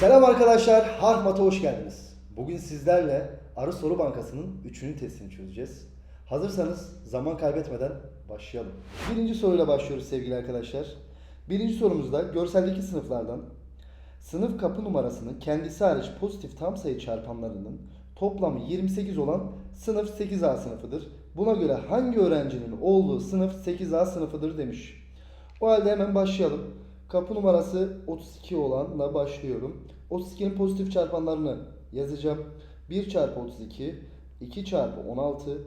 Selam arkadaşlar, Harmat'a hoş geldiniz. Bugün sizlerle Arı Soru Bankası'nın 3. testini çözeceğiz. Hazırsanız zaman kaybetmeden başlayalım. Birinci soruyla başlıyoruz sevgili arkadaşlar. Birinci sorumuzda görseldeki sınıflardan sınıf kapı numarasının kendisi hariç pozitif tam sayı çarpanlarının toplamı 28 olan sınıf 8A sınıfıdır. Buna göre hangi öğrencinin olduğu sınıf 8A sınıfıdır demiş. O halde hemen başlayalım. Kapı numarası 32 olanla başlıyorum. 32'nin pozitif çarpanlarını yazacağım. 1 çarpı 32, 2 çarpı 16,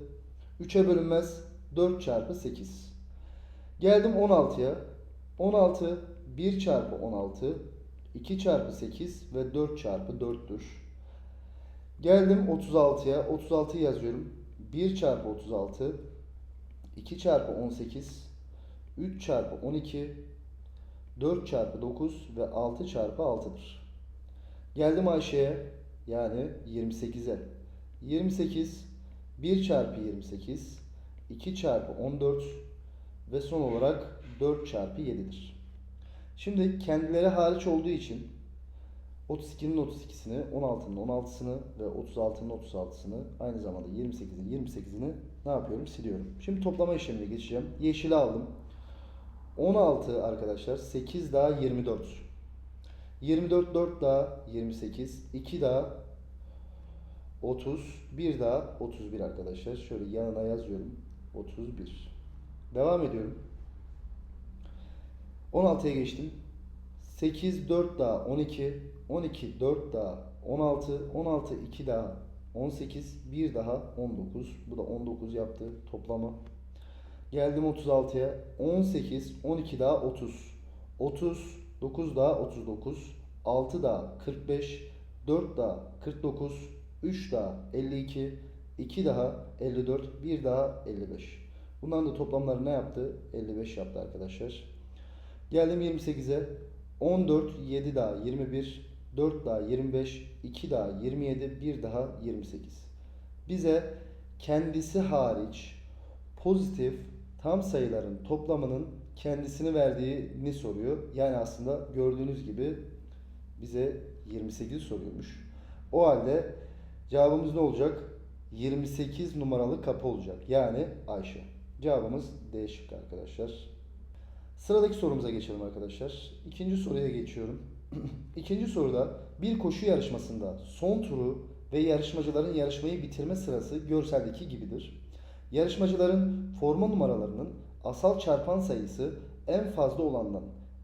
3'e bölünmez 4 çarpı 8. Geldim 16'ya. 16 1 çarpı 16, 2 çarpı 8 ve 4 çarpı 4'tür. Geldim 36'ya. 36'yı yazıyorum. 1 çarpı 36, 2 çarpı 18, 3 çarpı 12, 4 çarpı 9 ve 6 çarpı 6'dır. Geldim Ayşe'ye yani 28'e. 28 1 çarpı 28 2 çarpı 14 ve son olarak 4 çarpı 7'dir. Şimdi kendileri hariç olduğu için 32'nin 32'sini, 16'nın 16'sını ve 36'nın 36'sını aynı zamanda 28'in 28'ini ne yapıyorum? Siliyorum. Şimdi toplama işlemine geçeceğim. Yeşili aldım. 16 arkadaşlar 8 daha 24. 24 4 daha 28. 2 daha 30. 1 daha 31 arkadaşlar. Şöyle yanına yazıyorum. 31. Devam ediyorum. 16'ya geçtim. 8 4 daha 12. 12 4 daha 16. 16 2 daha 18. 1 daha 19. Bu da 19 yaptı toplamı. Geldim 36'ya. 18, 12 daha 30. 30, 9 daha 39. 6 daha 45. 4 daha 49. 3 daha 52. 2 daha 54. 1 daha 55. Bunların da toplamları ne yaptı? 55 yaptı arkadaşlar. Geldim 28'e. 14, 7 daha 21. 4 daha 25. 2 daha 27. 1 daha 28. Bize kendisi hariç pozitif tam sayıların toplamının kendisini verdiğini soruyor. Yani aslında gördüğünüz gibi bize 28 soruyormuş. O halde cevabımız ne olacak? 28 numaralı kapı olacak. Yani Ayşe. Cevabımız D şıkkı arkadaşlar. Sıradaki sorumuza geçelim arkadaşlar. İkinci soruya geçiyorum. İkinci soruda bir koşu yarışmasında son turu ve yarışmacıların yarışmayı bitirme sırası görseldeki gibidir. Yarışmacıların forma numaralarının asal çarpan sayısı en fazla olandan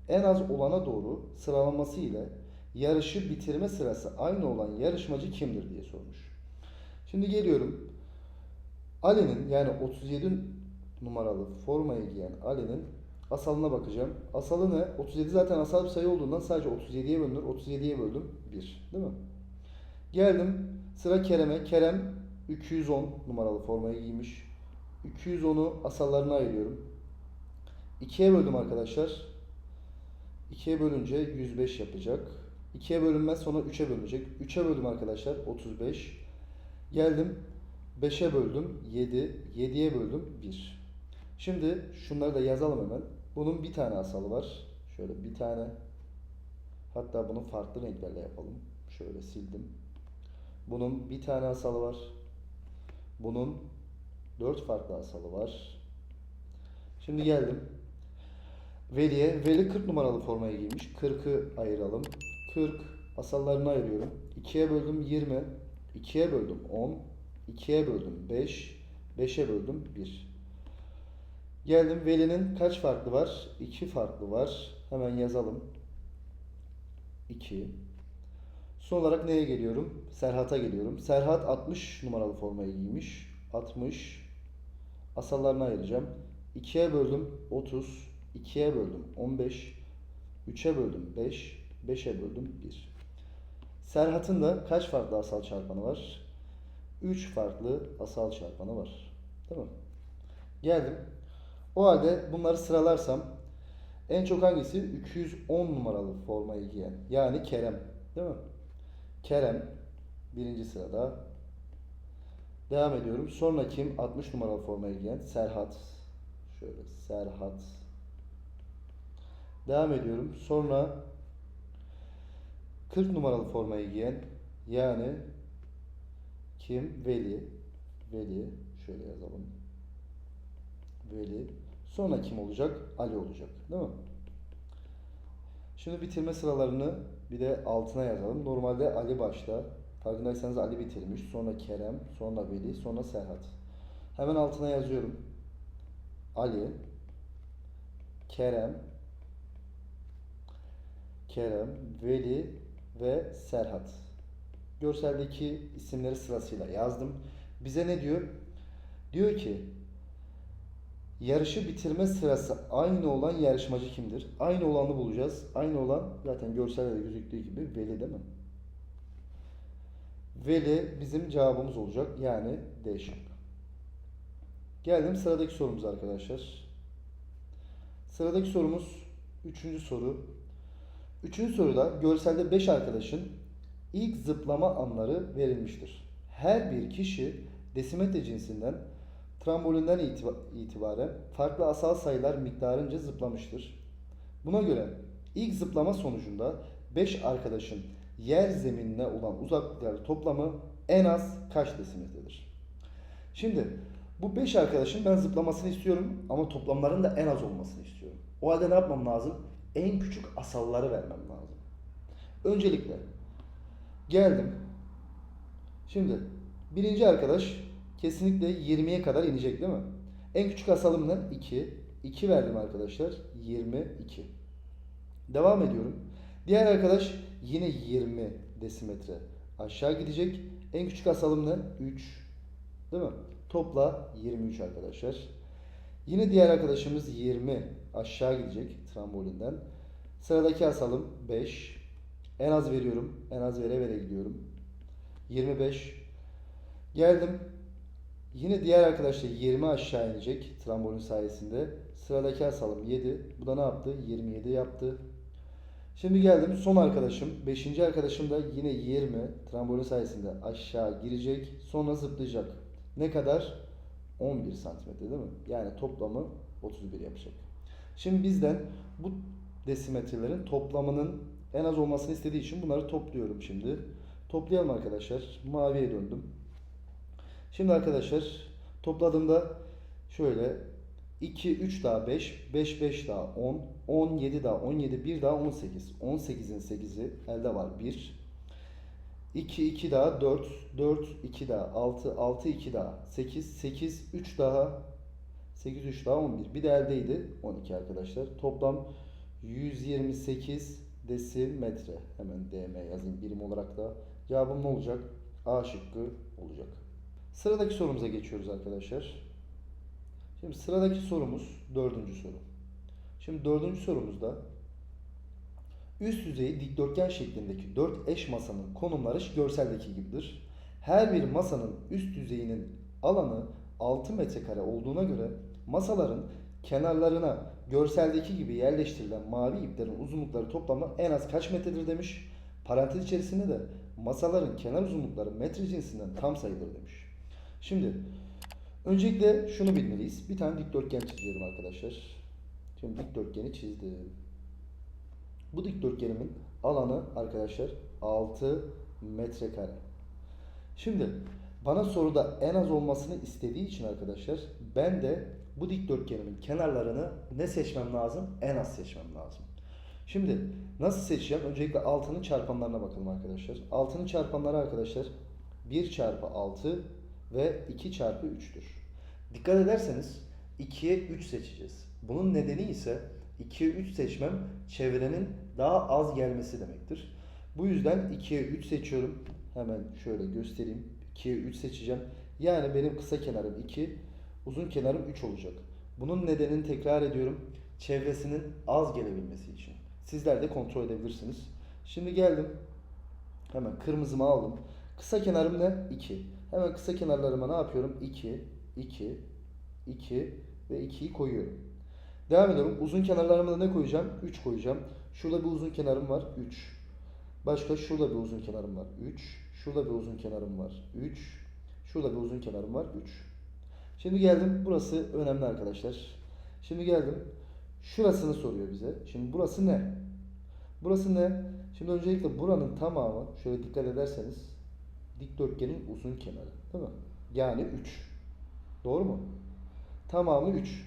en az olana doğru sıralaması ile yarışı bitirme sırası aynı olan yarışmacı kimdir diye sormuş. Şimdi geliyorum. Ali'nin yani 37 numaralı formayı giyen Ali'nin asalına bakacağım. Asalı ne? 37 zaten asal bir sayı olduğundan sadece 37'ye bölünür. 37'ye böldüm 1. Değil mi? Geldim sıra Kerem'e. Kerem 210 numaralı formayı giymiş. 210'u asallarına ayırıyorum. 2'ye böldüm arkadaşlar. 2'ye bölünce 105 yapacak. 2'ye bölünmez sonra 3'e bölünecek. 3'e böldüm arkadaşlar 35. Geldim 5'e böldüm 7. 7'ye böldüm 1. Şimdi şunları da yazalım hemen. Bunun bir tane asalı var. Şöyle bir tane. Hatta bunu farklı renklerle yapalım. Şöyle sildim. Bunun bir tane asalı var. Bunun 4 farklı asalı var. Şimdi geldim. Veli'ye. Veli 40 numaralı formayı giymiş. 40'ı ayıralım. 40 asallarını ayırıyorum. 2'ye böldüm 20. 2'ye böldüm 10. 2'ye böldüm 5. 5'e böldüm 1. Geldim. Veli'nin kaç farklı var? 2 farklı var. Hemen yazalım. 2. Son olarak neye geliyorum? Serhat'a geliyorum. Serhat 60 numaralı formayı giymiş. 60. Asallarını ayıracağım. 2'ye böldüm 30. 2'ye böldüm 15. 3'e böldüm 5. 5'e böldüm 1. Serhat'ın da kaç farklı asal çarpanı var? 3 farklı asal çarpanı var. Tamam Geldim. O halde bunları sıralarsam en çok hangisi? 210 numaralı formayı giyen. Yani Kerem. Değil mi? Kerem birinci sırada. Devam ediyorum. Sonra kim? 60 numaralı formayı giyen Serhat. Şöyle Serhat. Devam ediyorum. Sonra 40 numaralı formayı giyen yani kim? Veli. Veli. Şöyle yazalım. Veli. Sonra kim olacak? Ali olacak. Değil mi? Şimdi bitirme sıralarını bir de altına yazalım. Normalde Ali başta. Farkındaysanız Ali bitirmiş. Sonra Kerem, sonra Veli, sonra Serhat. Hemen altına yazıyorum. Ali, Kerem, Kerem, Veli ve Serhat. Görseldeki isimleri sırasıyla yazdım. Bize ne diyor? Diyor ki yarışı bitirme sırası aynı olan yarışmacı kimdir? Aynı olanı bulacağız. Aynı olan zaten görselde de gözüktüğü gibi Veli değil mi? Veli bizim cevabımız olacak. Yani D şıkkı. Geldim sıradaki sorumuza arkadaşlar. Sıradaki sorumuz üçüncü soru. Üçüncü soruda görselde 5 arkadaşın ilk zıplama anları verilmiştir. Her bir kişi desimetre cinsinden trambolinden itiba- itibaren farklı asal sayılar miktarınca zıplamıştır. Buna göre ilk zıplama sonucunda 5 arkadaşın yer zeminine olan uzaklıkları toplamı en az kaç desimetredir? Şimdi bu 5 arkadaşın ben zıplamasını istiyorum ama toplamların da en az olmasını istiyorum. O halde ne yapmam lazım? En küçük asalları vermem lazım. Öncelikle geldim. Şimdi birinci arkadaş kesinlikle 20'ye kadar inecek değil mi? En küçük asalım ne? 2. 2 verdim arkadaşlar. 22. Devam ediyorum. Diğer arkadaş yine 20 desimetre aşağı gidecek. En küçük asalım ne? 3. Değil mi? Topla 23 arkadaşlar. Yine diğer arkadaşımız 20 aşağı gidecek trambolinden. Sıradaki asalım 5. En az veriyorum. En az vere vere gidiyorum. 25. Geldim. Yine diğer arkadaşlar 20 aşağı inecek trambolin sayesinde. Sıradaki asalım 7. Bu da ne yaptı? 27 yaptı. Şimdi geldim son arkadaşım. 5. arkadaşım da yine 20 trambolin sayesinde aşağı girecek. Sonra zıplayacak. Ne kadar? 11 santimetre değil mi? Yani toplamı 31 yapacak. Şimdi bizden bu desimetrelerin toplamının en az olmasını istediği için bunları topluyorum şimdi. Toplayalım arkadaşlar. Maviye döndüm. Şimdi arkadaşlar topladığımda şöyle 2, 3 daha 5, 5, 5 daha 10, 10, 7 daha 17, 1 daha 18. 18'in 8'i elde var 1. 2, 2 daha 4, 4, 2 daha 6, 6, 2 daha 8, 8, 3 daha 8, 3 daha 11. Bir de eldeydi 12 arkadaşlar. Toplam 128 desimetre. Hemen DM yazayım birim olarak da. Cevabım ne olacak? A şıkkı olacak. Sıradaki sorumuza geçiyoruz arkadaşlar. Şimdi sıradaki sorumuz dördüncü soru. Şimdi dördüncü sorumuzda üst yüzeyi dikdörtgen şeklindeki dört eş masanın konumları görseldeki gibidir. Her bir masanın üst yüzeyinin alanı 6 metrekare olduğuna göre masaların kenarlarına görseldeki gibi yerleştirilen mavi iplerin uzunlukları toplamı en az kaç metredir demiş. Parantez içerisinde de masaların kenar uzunlukları metre cinsinden tam sayılır demiş. Şimdi öncelikle şunu bilmeliyiz. Bir tane dikdörtgen çiziyorum arkadaşlar. Şimdi dikdörtgeni çizdim. Bu dikdörtgenimin alanı arkadaşlar 6 metrekare. Şimdi bana soruda en az olmasını istediği için arkadaşlar ben de bu dikdörtgenimin kenarlarını ne seçmem lazım? En az seçmem lazım. Şimdi nasıl seçeceğim? Öncelikle altının çarpanlarına bakalım arkadaşlar. Altının çarpanları arkadaşlar 1 çarpı 6 ve 2 çarpı 3'tür. Dikkat ederseniz 2'ye 3 seçeceğiz. Bunun nedeni ise 2'ye 3 seçmem çevrenin daha az gelmesi demektir. Bu yüzden 2'ye 3 seçiyorum. Hemen şöyle göstereyim. 2'ye 3 seçeceğim. Yani benim kısa kenarım 2, uzun kenarım 3 olacak. Bunun nedenini tekrar ediyorum. Çevresinin az gelebilmesi için. Sizler de kontrol edebilirsiniz. Şimdi geldim. Hemen kırmızımı aldım. Kısa kenarım ne? 2. Hemen kısa kenarlarıma ne yapıyorum? 2, 2, 2 ve 2'yi koyuyorum. Devam ediyorum. Uzun kenarlarıma da ne koyacağım? 3 koyacağım. Şurada bir uzun kenarım var. 3. Başka şurada bir uzun kenarım var. 3. Şurada bir uzun kenarım var. 3. Şurada bir uzun kenarım var. 3. Şimdi geldim. Burası önemli arkadaşlar. Şimdi geldim. Şurasını soruyor bize. Şimdi burası ne? Burası ne? Şimdi öncelikle buranın tamamı şöyle dikkat ederseniz dikdörtgenin uzun kenarı değil mi? Yani 3. Doğru mu? Tamamı 3.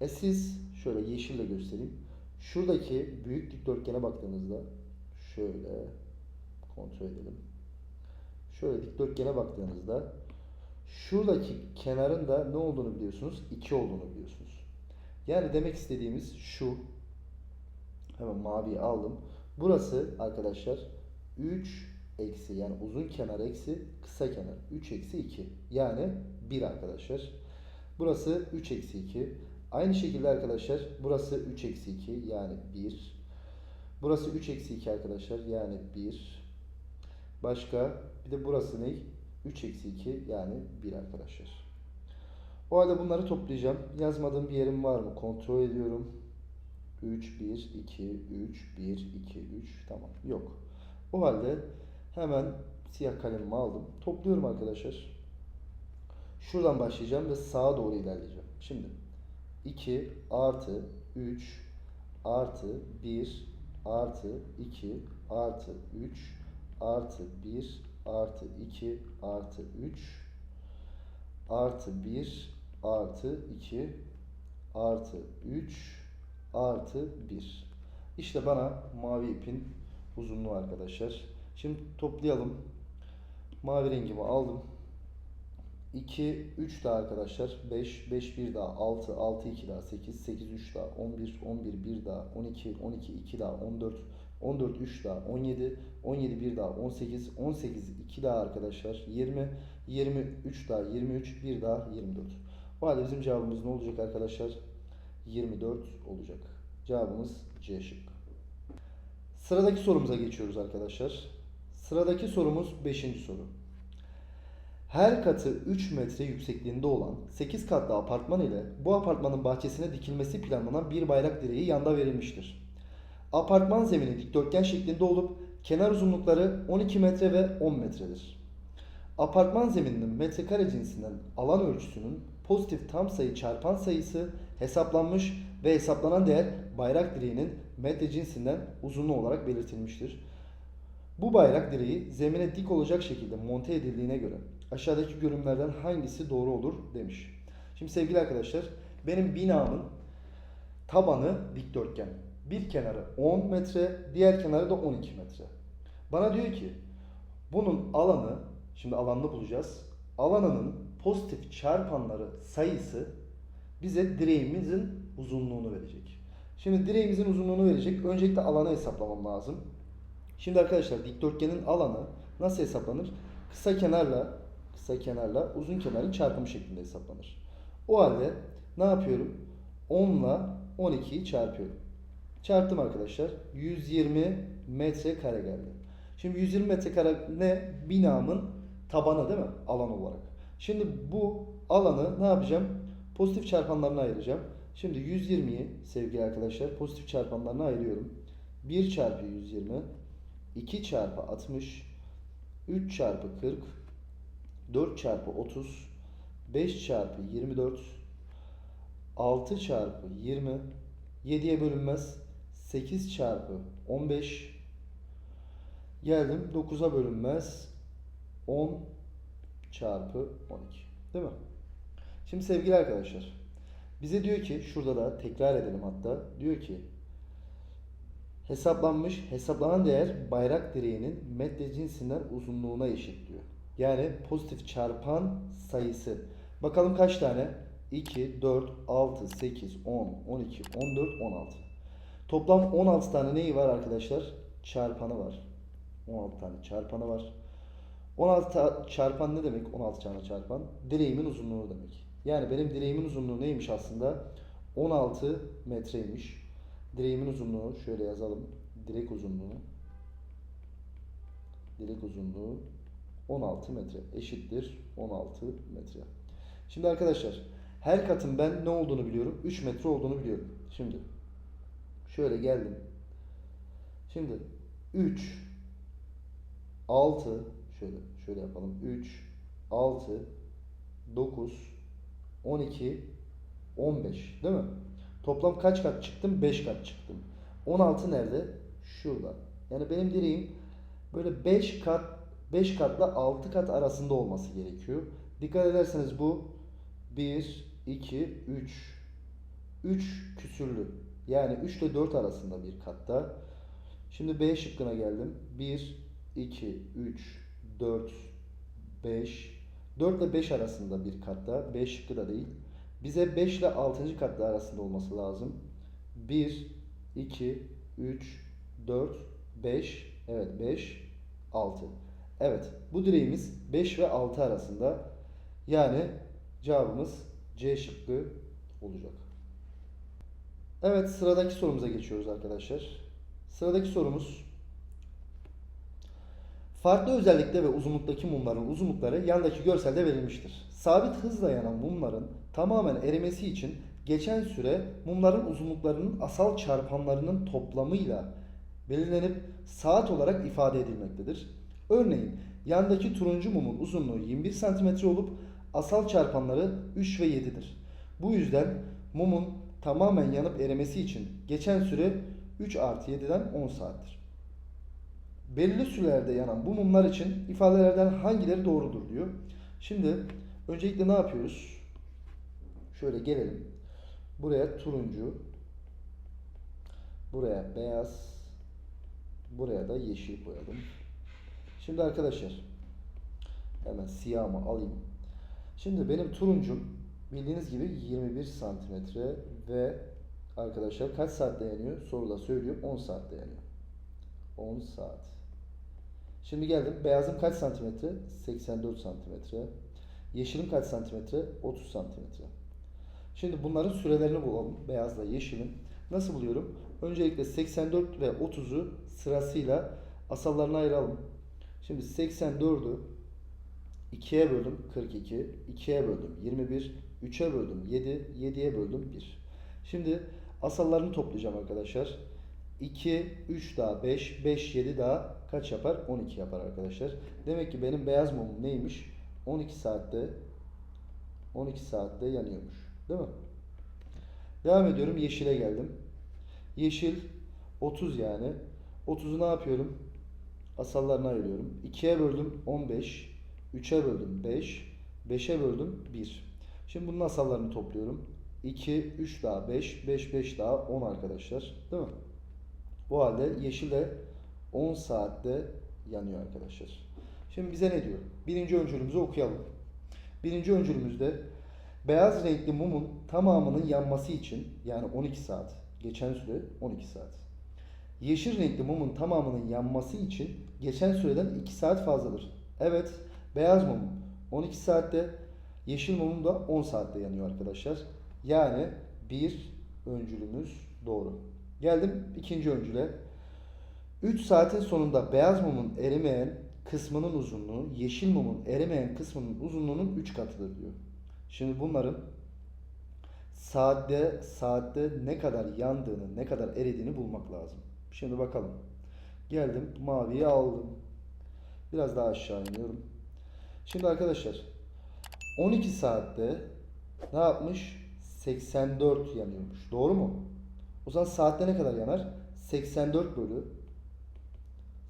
E siz şöyle yeşille göstereyim. Şuradaki büyük dikdörtgene baktığınızda şöyle kontrol edelim. Şöyle dikdörtgene baktığınızda şuradaki kenarın da ne olduğunu biliyorsunuz? 2 olduğunu biliyorsunuz. Yani demek istediğimiz şu. Hemen maviyi aldım. Burası arkadaşlar 3 eksi yani uzun kenar eksi kısa kenar. 3 eksi 2. Yani 1 arkadaşlar. Burası 3 eksi 2. Aynı şekilde arkadaşlar burası 3 eksi 2 yani 1. Burası 3 eksi 2 arkadaşlar yani 1. Başka bir de burası ne? 3 eksi 2 yani 1 arkadaşlar. O halde bunları toplayacağım. Yazmadığım bir yerim var mı? Kontrol ediyorum. 3, 1, 2, 3, 1, 2, 3. Tamam. Yok. O halde hemen siyah kalemimi aldım. Topluyorum arkadaşlar. Şuradan başlayacağım ve sağa doğru ilerleyeceğim. Şimdi 2 artı 3 artı 1 artı 2 artı 3 artı 1 artı 2 artı 3 artı 1 artı 2 artı 3 artı 1. İşte bana mavi ipin uzunluğu arkadaşlar. Şimdi toplayalım. Mavi rengimi aldım. 2, 3 daha arkadaşlar. 5, 5, 1 daha 6, 6, 2 daha 8, 8, 3 daha 11, 11, 1 daha 12, 12, 2 daha 14, 14, 3 daha 17, 17, 1 daha 18, 18, 2 daha arkadaşlar 20, 23 daha 23, 1 daha 24. O halde bizim cevabımız ne olacak arkadaşlar? 24 olacak. Cevabımız C şıkkı. Sıradaki sorumuza geçiyoruz arkadaşlar. Sıradaki sorumuz 5. soru. Her katı 3 metre yüksekliğinde olan 8 katlı apartman ile bu apartmanın bahçesine dikilmesi planlanan bir bayrak direği yanda verilmiştir. Apartman zemini dikdörtgen şeklinde olup kenar uzunlukları 12 metre ve 10 metredir. Apartman zemininin metrekare cinsinden alan ölçüsünün pozitif tam sayı çarpan sayısı hesaplanmış ve hesaplanan değer bayrak direğinin metre cinsinden uzunluğu olarak belirtilmiştir. Bu bayrak direği zemine dik olacak şekilde monte edildiğine göre aşağıdaki görünümlerden hangisi doğru olur demiş. Şimdi sevgili arkadaşlar benim binamın tabanı dikdörtgen. Bir kenarı 10 metre, diğer kenarı da 12 metre. Bana diyor ki bunun alanı, şimdi alanını bulacağız. Alanının pozitif çarpanları sayısı bize direğimizin uzunluğunu verecek. Şimdi direğimizin uzunluğunu verecek. Öncelikle alanı hesaplamam lazım. Şimdi arkadaşlar dikdörtgenin alanı nasıl hesaplanır? Kısa kenarla kısa kenarla uzun kenarın çarpımı şeklinde hesaplanır. O halde ne yapıyorum? 10 ile 12'yi çarpıyorum. Çarptım arkadaşlar. 120 metrekare geldi. Şimdi 120 metrekare ne? Binamın tabanı değil mi? Alan olarak. Şimdi bu alanı ne yapacağım? Pozitif çarpanlarına ayıracağım. Şimdi 120'yi sevgili arkadaşlar pozitif çarpanlarına ayırıyorum. 1 çarpı 120 2 çarpı 60 3 çarpı 40 4 çarpı 30 5 çarpı 24 6 çarpı 20 7'ye bölünmez 8 çarpı 15 geldim 9'a bölünmez 10 çarpı 12 değil mi? Şimdi sevgili arkadaşlar bize diyor ki şurada da tekrar edelim hatta. Diyor ki hesaplanmış hesaplanan değer bayrak direğinin metre cinsinden uzunluğuna eşit diyor. Yani pozitif çarpan sayısı. Bakalım kaç tane? 2, 4, 6, 8, 10, 12, 14, 16. Toplam 16 tane neyi var arkadaşlar? Çarpanı var. 16 tane çarpanı var. 16 ta- çarpan ne demek? 16 tane çarpan. Direğimin uzunluğu demek. Yani benim direğimin uzunluğu neymiş aslında? 16 metreymiş. Direğimin uzunluğu şöyle yazalım. Direk uzunluğu. Direk uzunluğu 16 metre eşittir 16 metre. Şimdi arkadaşlar her katın ben ne olduğunu biliyorum. 3 metre olduğunu biliyorum. Şimdi şöyle geldim. Şimdi 3 6 şöyle şöyle yapalım. 3 6 9 12 15 değil mi? Toplam kaç kat çıktım? 5 kat çıktım. 16 nerede? şurada. Yani benim direğim böyle 5 kat 5 katla 6 kat arasında olması gerekiyor. Dikkat ederseniz bu 1 2 3 3 küsürlü. Yani 3 ile 4 arasında bir katta. Şimdi B şıkkına geldim. 1 2 3 4 5 4 ile 5 arasında bir katta. B şıkkı da değil. Bize 5 ile 6. katlı arasında olması lazım. 1, 2, 3, 4, 5. Evet 5, 6. Evet bu direğimiz 5 ve 6 arasında. Yani cevabımız C şıkkı olacak. Evet sıradaki sorumuza geçiyoruz arkadaşlar. Sıradaki sorumuz Farklı özellikte ve uzunluktaki mumların uzunlukları yandaki görselde verilmiştir. Sabit hızla yanan mumların tamamen erimesi için geçen süre mumların uzunluklarının asal çarpanlarının toplamıyla belirlenip saat olarak ifade edilmektedir. Örneğin yandaki turuncu mumun uzunluğu 21 cm olup asal çarpanları 3 ve 7'dir. Bu yüzden mumun tamamen yanıp erimesi için geçen süre 3 artı 7'den 10 saattir. Belirli sürelerde yanan bu mumlar için ifadelerden hangileri doğrudur diyor. Şimdi öncelikle ne yapıyoruz? Şöyle gelelim. Buraya turuncu, buraya beyaz, buraya da yeşil koyalım. Şimdi arkadaşlar hemen siyahımı alayım. Şimdi benim turuncum bildiğiniz gibi 21 santimetre ve arkadaşlar kaç saatte yanıyor? Soruda söylüyor 10 saatte yanıyor. 10 saat. Şimdi geldim. Beyazım kaç santimetre? 84 santimetre. Yeşilim kaç santimetre? 30 santimetre. Şimdi bunların sürelerini bulalım. Beyazla yeşilin. Nasıl buluyorum? Öncelikle 84 ve 30'u sırasıyla asallarına ayıralım. Şimdi 84'ü 2'ye böldüm 42, 2'ye böldüm 21, 3'e böldüm 7, 7'ye böldüm 1. Şimdi asallarını toplayacağım arkadaşlar. 2, 3 daha 5, 5, 7 daha kaç yapar? 12 yapar arkadaşlar. Demek ki benim beyaz mumum neymiş? 12 saatte 12 saatte yanıyormuş. Değil mi? Devam ediyorum. Yeşile geldim. Yeşil 30 yani. 30'u ne yapıyorum? Asallarına ayırıyorum. 2'ye böldüm 15. 3'e böldüm 5. 5'e böldüm 1. Şimdi bunun asallarını topluyorum. 2, 3 daha 5, 5, 5 daha 10 arkadaşlar. Değil mi? Bu halde yeşil de 10 saatte yanıyor arkadaşlar. Şimdi bize ne diyor? Birinci öncülümüzü okuyalım. Birinci öncülümüzde beyaz renkli mumun tamamının yanması için yani 12 saat. Geçen süre 12 saat. Yeşil renkli mumun tamamının yanması için geçen süreden 2 saat fazladır. Evet, beyaz mum 12 saatte, yeşil mumum da 10 saatte yanıyor arkadaşlar. Yani bir öncülümüz doğru. Geldim ikinci öncüle. 3 saatin sonunda beyaz mumun erimeyen kısmının uzunluğu yeşil mumun erimeyen kısmının uzunluğunun 3 katıdır diyor. Şimdi bunların saatte saatte ne kadar yandığını, ne kadar eridiğini bulmak lazım. Şimdi bakalım. Geldim maviyi aldım. Biraz daha aşağı iniyorum. Şimdi arkadaşlar 12 saatte ne yapmış? 84 yanıyormuş. Doğru mu? O zaman saatte ne kadar yanar? 84 bölü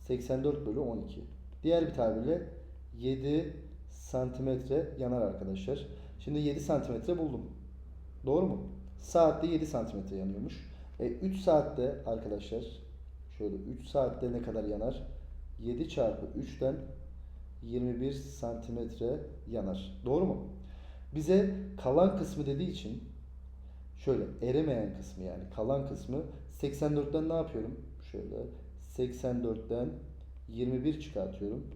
84 bölü 12. Diğer bir tabirle 7 santimetre yanar arkadaşlar. Şimdi 7 santimetre buldum. Doğru mu? Saatte 7 santimetre yanıyormuş. E, 3 saatte arkadaşlar şöyle 3 saatte ne kadar yanar? 7 çarpı 3'ten 21 santimetre yanar. Doğru mu? Bize kalan kısmı dediği için şöyle erimeyen kısmı yani kalan kısmı 84'ten ne yapıyorum? Şöyle 84'ten 21 çıkartıyorum.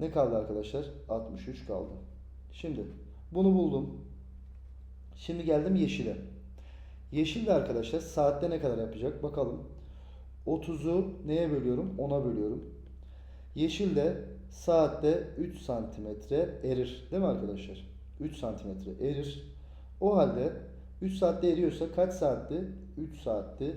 Ne kaldı arkadaşlar? 63 kaldı. Şimdi bunu buldum. Şimdi geldim yeşile. Yeşil de arkadaşlar saatte ne kadar yapacak? Bakalım. 30'u neye bölüyorum? 10'a bölüyorum. Yeşil de saatte 3 santimetre erir. Değil mi arkadaşlar? 3 santimetre erir. O halde 3 saatte eriyorsa kaç saatte? 3 saatte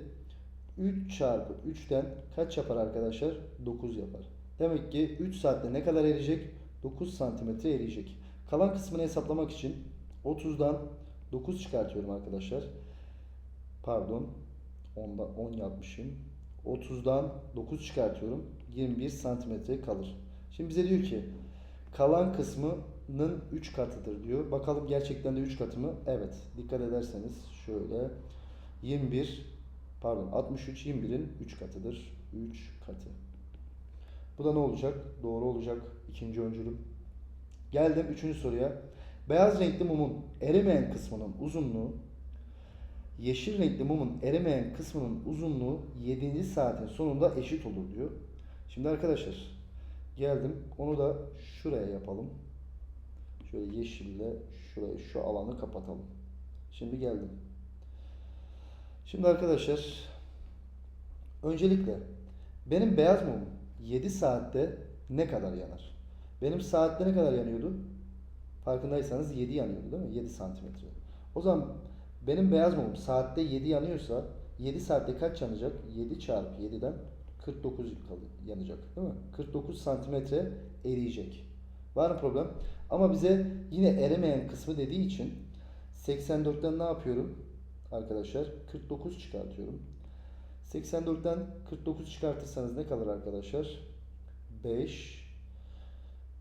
3 çarpı 3'ten kaç yapar arkadaşlar? 9 yapar. Demek ki 3 saatte ne kadar eriyecek? 9 santimetre eriyecek. Kalan kısmını hesaplamak için 30'dan 9 çıkartıyorum arkadaşlar. Pardon. 10'da 10 yapmışım. 30'dan 9 çıkartıyorum. 21 santimetre kalır. Şimdi bize diyor ki kalan kısmının 3 katıdır diyor. Bakalım gerçekten de 3 katı mı? Evet. Dikkat ederseniz şöyle 21 pardon 63 21'in 3 katıdır. 3 katı. Bu da ne olacak? Doğru olacak. İkinci öncülüm. Geldim üçüncü soruya. Beyaz renkli mumun erimeyen kısmının uzunluğu yeşil renkli mumun erimeyen kısmının uzunluğu 7. saatin sonunda eşit olur diyor. Şimdi arkadaşlar geldim onu da şuraya yapalım. Şöyle yeşille şuraya şu alanı kapatalım. Şimdi geldim. Şimdi arkadaşlar öncelikle benim beyaz mumum 7 saatte ne kadar yanar? Benim saatte ne kadar yanıyordu? Farkındaysanız 7 yanıyordu değil mi? 7 santimetre. O zaman benim beyaz mumum saatte 7 yanıyorsa 7 saatte kaç yanacak? 7 çarpı 7'den 49 kal- yanacak değil mi? 49 santimetre eriyecek. Var mı problem? Ama bize yine erimeyen kısmı dediği için 84'ten ne yapıyorum? Arkadaşlar 49 çıkartıyorum. 84'ten 49 çıkartırsanız ne kalır arkadaşlar? 5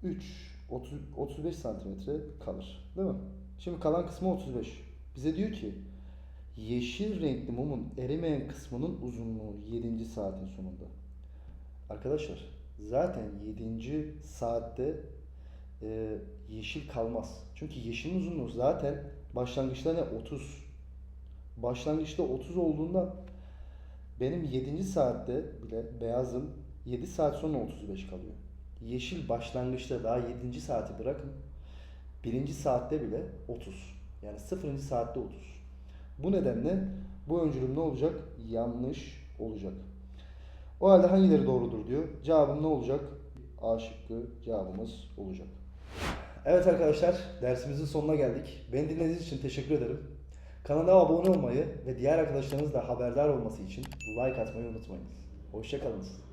3 30, 35 santimetre kalır. Değil mi? Şimdi kalan kısmı 35. Bize diyor ki yeşil renkli mumun erimeyen kısmının uzunluğu 7. saatin sonunda. Arkadaşlar zaten 7. saatte e, yeşil kalmaz. Çünkü yeşilin uzunluğu zaten başlangıçta ne? 30. Başlangıçta 30 olduğunda benim 7. saatte bile beyazım 7 saat sonra 35 kalıyor. Yeşil başlangıçta daha 7. saati bırakın. 1. saatte bile 30. Yani 0. saatte 30. Bu nedenle bu öncülüm ne olacak? Yanlış olacak. O halde hangileri doğrudur diyor. Cevabım ne olacak? A şıkkı cevabımız olacak. Evet arkadaşlar dersimizin sonuna geldik. Beni dinlediğiniz için teşekkür ederim. Kanala abone olmayı ve diğer arkadaşlarınız da haberdar olması için like atmayı unutmayınız. Hoşçakalınız.